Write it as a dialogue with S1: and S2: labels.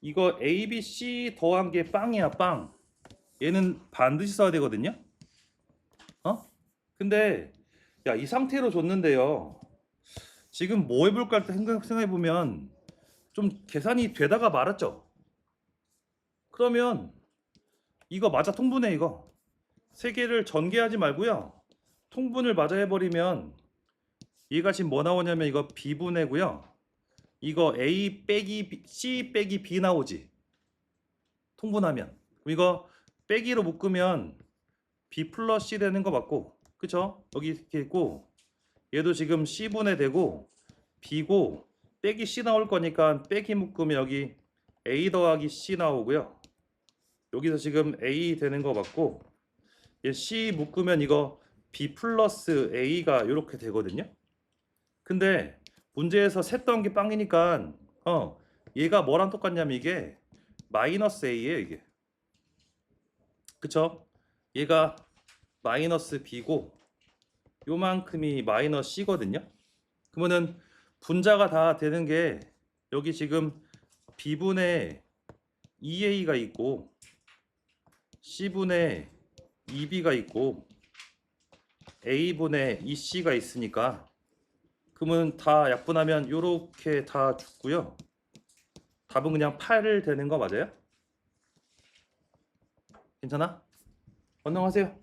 S1: 이거 A, B, C 더한 게 빵이야 빵. 얘는 반드시 써야 되거든요. 어? 근데 야 이 상태로 줬는데요. 지금 뭐 해볼까 생각 생각해 보면 좀 계산이 되다가 말았죠. 그러면 이거 맞아 통분해 이거 세 개를 전개하지 말고요. 통분을 맞아 해버리면 얘가 지금 뭐 나오냐면 이거 B분해고요. 이거 A 빼기 B, C 빼기 B 나오지. 통분하면 이거 빼기로 묶으면 B 플러스 C 되는 거 맞고 그쵸? 여기 이렇게 있고 얘도 지금 C분해 되고 B고 빼기 C 나올 거니까 빼기 묶으면 여기 A 더하기 C 나오고요. 여기서 지금 A 되는 거 맞고 얘 C 묶으면 이거 B 플러스 A가 이렇게 되거든요. 근데 문제에서 셋 더한 게 빵이니까 어 얘가 뭐랑 똑같냐면 이게 마이너스 A예요 이게. 그쵸? 얘가 마이너스 B고 요만큼이 마이너스 C거든요. 그러면은 분자가 다 되는 게 여기 지금 B분의 2A가 있고 C분의 2B가 있고 A분의 2C가 있으니까 그러면 다 약분하면 요렇게 다 죽고요. 답은 그냥 8 되는 거 맞아요? 괜찮아? 건너가세요.